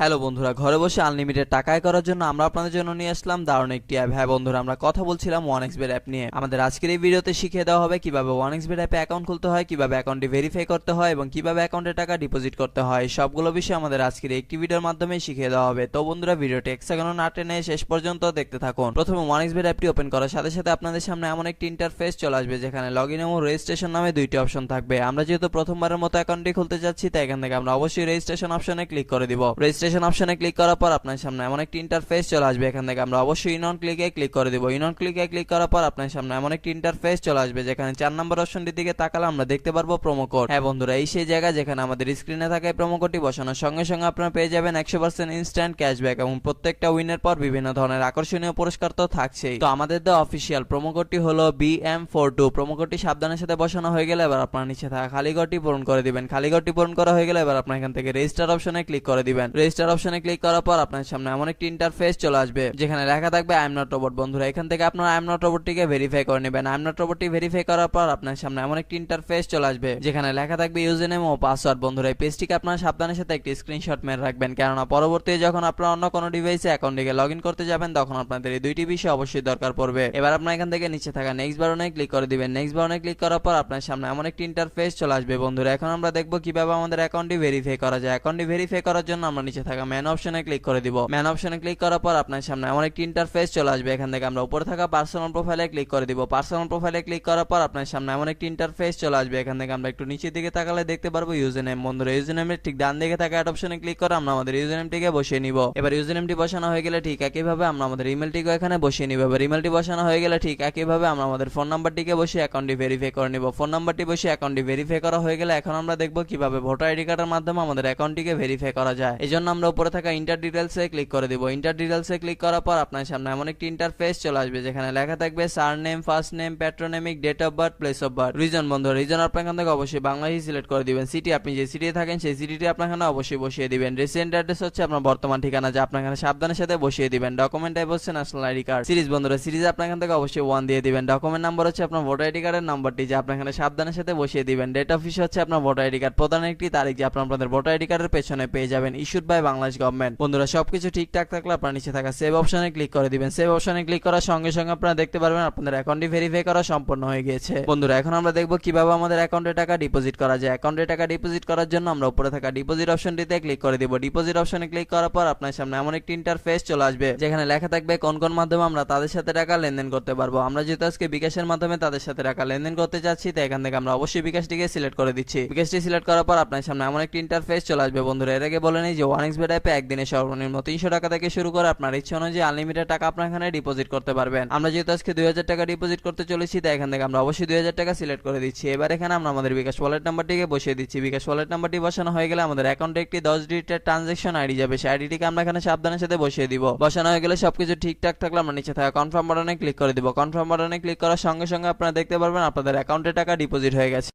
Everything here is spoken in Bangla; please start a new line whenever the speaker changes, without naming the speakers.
হ্যালো বন্ধুরা, ঘরে বসে আনলিমিটেড টাকায় করার জন্য আমরা আপনাদের জন্য নিয়ে আসলাম দারুণ একটি অ্যাপ হ্যাঁ বন্ধুরা, আমরা কথা বলছিলাম ওয়ান এক্সবের অ্যাপ নিয়ে। আমাদের আজকের এই ভিডিওতে শিখিয়ে দেওয়া হবে কীভাবে ওয়ান এক্সবের অ্যাপে অ্যাকাউন্ট খুলতে হয়, কীভাবে অ্যাকাউন্টটি ভেরিফাই করতে হয় এবং কীভাবে অ্যাকাউন্টে টাকা ডিপোজিট করতে হয়। সবগুলো বিষয় আমাদের আজকের একটি ভিডিওর মাধ্যমে শিখিয়ে দেওয়া হবে। তো বন্ধুরা, ভিডিওটি এক সেকেন্ড না টেনে শেষ পর্যন্ত দেখতে থাকুন। প্রথমে ওয়ান এক্সবের অ্যাপটি ওপেন করার সাথে সাথে আপনাদের সামনে এমন একটি ইন্টারফেস চলে আসবে, যেখানে লগ ইন এবং রেজিস্ট্রেশন নামে দুইটি অপশন থাকবে। আমরা যেহেতু প্রথমবারের মতো অ্যাকাউন্টটি খুলতে যাচ্ছি, তাই এখান থেকে আমরা অবশ্যই রেজিস্ট্রেশন অপশনে ক্লিক করে দিব। রেজিস্ট্রেশন অপশনে ক্লিক করার পর আপনার সামনে এমন একটি ইন্টারফেস চলে আসবে। এখান থেকে আমরা অবশ্যই ইনন ক্লিকে ক্লিক করে দিব। ইনন ক্লিকে ক্লিক করার পর আপনার সামনে এমন একটি ইন্টারফেস চলে আসবে, যেখানে চার নম্বর অপশনটির দিকে তাকালে আমরা দেখতে পারব প্রোমো কোড হ্যাঁ বন্ধুরা, এই সেই জায়গা যেখানে আমাদের স্ক্রিনে থাকা প্রোমো কোডটি বসানোর সঙ্গে সঙ্গে আপনারা পেয়ে যাবেন একশো পার্সেন্ট ইনস্ট্যান্ট ক্যাশব্যাক এবং প্রত্যেকটা উইনের পর বিভিন্ন ধরনের আকর্ষণীয় পুরস্কার তো থাকছেই। তো আমাদের দেওয়া অফিসিয়াল প্রোমো কোডটি হলো B M four two promo কোডটি সাবধানের সাথে বসানো হয়ে গেলে এবার আপনার নিচে থাকা খালি ঘরটি পূরণ করে দিবেন। খালি ঘরটি পূরণ করা হয়ে গেলে এবার আপনার এখান থেকে রেজিস্টার অপশনে ক্লিক করে দিবেন। রেজিস্টার অপশনে ক্লিক করার পর আপনার সামনে এমন একটি ইন্টারফেস চলে আসবে, যেখানে লেখা থাকবে আই এম নট রোবট বন্ধুরা। এখান থেকে আপনার আই এম নট রোবটটিকে ভেরিফাই করে নেবেন। আই এম নট রোবটটি ভেরিফাই করার পর আপনার সামনে এমন একটি ইন্টারফেস চলে আসবে, যেখানে লেখা থাকবে ইউজার নেম ও পাসওয়ার্ড বন্ধুরা, এই পেজটিকে আপনার সাবধানের সাথে একটি স্ক্রিনশট মেরে রাখবেন, কেননা পরবর্তী যখন আপনার অন্য কোনো ডিভাইসে অ্যাকাউন্টটিকে লগ ইন করতে যাবেন, তখন আপনাদের এই দুইটি বিষয় অবশ্যই দরকার পড়বে। এবার আপনার এখান থেকে নিচে থাকা নেক্সট বাটনে ক্লিক করে দিবেন। নেক্সট বাটনে ক্লিক করার পর আপনার সামনে এমন একটি ইন্টারফেস চলে আসবে, বন্ধুরা। এখন আমরা দেখব কীভাবে আমাদের অ্যাকাউন্টটি ভেরিফাই করা যায়। অ্যাকাউন্টটি ভেরিফাই করার জন্য আমরা নিচে থাকা ম্যান অপশনে ক্লিক করে দিব। ম্যান অপশনে ক্লিক করার পর আপনার সামনে এমন একটি ইন্টারফেস চলে আসবে। এখান থেকে আমরা উপরে থাকা পার্সোনাল প্রোফাইলে ক্লিক করে দিব। পার্সোনাল প্রোফাইলে ক্লিক করার পর আপনার সামনে এমন একটি ইন্টারফেস চলে আসবে। এখান থেকে আমরা একটু নিচের দিকে তাকালে দেখতে পারব ইউজার নেম বন্ধুরা ইউজার নেমের ঠিক ডান দিকে থাকা অ্যাড অপশনে ক্লিক করে আমরা আমাদের ইউজার নেমটিকে বসিয়ে নিব। এবার ইউজার নেমটি বসানো হয়ে গেলে ঠিক একইভাবে আমরা আমাদের ইমেলটিকে এখানে বসিয়ে নিব। এবার ইমেলটি বসানো হয়ে গেলে ঠিক একইভাবে আমরা আমাদের ফোন নাম্বারটিকে বসিয়ে অ্যাকাউন্টটি ভেরিফাই করে নিব। ফোন নাম্বারটি বসিয়ে অ্যাকাউন্টটি ভেরিফাই করা হয়ে গেলে এখন আমরা দেখব কীভাবে ভোটার আইডি কার্ডের মাধ্যমে আমাদের অ্যাকাউন্টটিকে ভেরিফাই করা যায়। এই জন্য আমরা উপরে থাকা ইন্টার ডিটেলসে ক্লিক করে দিব। ইন্টার ডিটেলসে ক্লিক করার পর আপনার সামনে এমন একটি ইন্টারফেস চলে আসবে, যেখানে লেখা থাকবে surname first name patronymic date of birth place of birth reason বন্ধু। রিজন আপনার এখান থেকে অবশ্যই বাংলাদেশি সিলেক্ট করে দিবেন। সিটি আপনি যে সিটি থাকেন, সেই সিটিটি আপনার এখানে অবশ্যই বসিয়ে দিবেন। রেসিডেন্ট অ্যাড্রেস হচ্ছে আপনার বর্তমান ঠিকানা, যা আপনার এখানে সাবধানের সাথে বসিয়ে দিবেন। ডকুমেন্ট টাইপ হচ্ছে ন্যাশনাল আইডি কার্ড সিরিজ বন্ধুরা সিরিজ আপনার এখান থেকে অবশ্যই ওয়ান দিয়ে দিবেন। ডকুমেন্ট নাম্বার হচ্ছে আপনার ভোটার আইডি কার্ডের নাম্বারটি যা আপনার এখানে সাবধানের সাথে বসিয়ে দিবেন। ডেট অফ ইস্যু হচ্ছে আপনার ভোটার আইডি কার্ড প্রধান একটি তারিখ, যা আপনার ভোটার আইডি কার্ডের পেছনে পেয়ে যাবেন। ইস্যুড বাই বাংলাদেশ গভর্নমেন্ট বন্ধুরা, সবকিছু ঠিকঠাক থাকলে আপনার নিচে থাকা সেভ অপশনে ক্লিক করে দিবেন। সেভ অপশনে ক্লিক করার সঙ্গে সঙ্গে আপনারা দেখতে পারবেন আপনাদের অ্যাকাউন্টটি ভেরিফাই করা সম্পূর্ণ হয়ে গিয়েছে। বন্ধুরা, এখন আমরা দেখব কীভাবে আমাদের অ্যাকাউন্টে টাকা ডিপোজিট করা যায়। অ্যাকাউন্টে টাকা ডিপোজিট করার জন্য আমরা উপরে থাকা ডিপোজিট অপশনটিতে ক্লিক করে দিব। ডিপোজিট অপশনে ক্লিক করার পর আপনার সামনে এমন একটি ইন্টারফেস চলে আসবে, যেখানে লেখা থাকবে কোন কোন মাধ্যমে আমরা তাদের সাথে টাকা লেনদেন করতে পারব। আমরা যেহেতু আজকে বিকাশের মাধ্যমে তাদের সাথে টাকা লেনদেন করতে চাচ্ছি, তাই এখান থেকে আমরা অবশ্যই বিকাশটিকে সিলেক্ট করে দিচ্ছি। বিকাশটি সিলেক্ট করার পর আপনার সামনে এমন একটি ইন্টারফেস চলে আসবে। বন্ধুরা, এর আগে বলে নিই যে ওয়ান এক্স বেড অ্যাপে একদিনে সর্বনিম্ন তিনশো টাকা থেকে শুরু করে আপনার ইচ্ছে অনুযায়ী আনলিমিটেড টাকা আপনার এখানে ডিপোজিট করতে পারবেন। আমরা যেহেতু আজকে দুই হাজার টাকা ডিপোজিট করতে চলেছি, তাই এখান থেকে আমরা অবশ্যই দুই হাজার টাকা সিলেক্ট করে দিচ্ছি। এবার এখানে আমরা আমাদের বিকাশ ওয়ালেট নাম্বারটিকে বসিয়ে দিচ্ছি। বিকাশ ওয়ালেট নাম্বারটি বসানো হয়ে গেলে আমাদের অ্যাকাউন্টে একটি দশ ডিজিটের ট্রানজেকশন আইডি যাবে। সেই আইডিটিকে আমরা এখানে সাবধানের সাথে বসিয়ে দিব। বসানো হয়ে গেলে সবকিছু ঠিকঠাক থাকলে আমরা নিচে থাকা কনফার্ম বাটনে ক্লিক করে দিব। কনফার্ম বাটনে ক্লিক করার সঙ্গে সঙ্গে আপনারা দেখতে পারবেন আপনাদের অ্যাকাউন্টে টাকা ডিপোজিট হয়ে গেছে।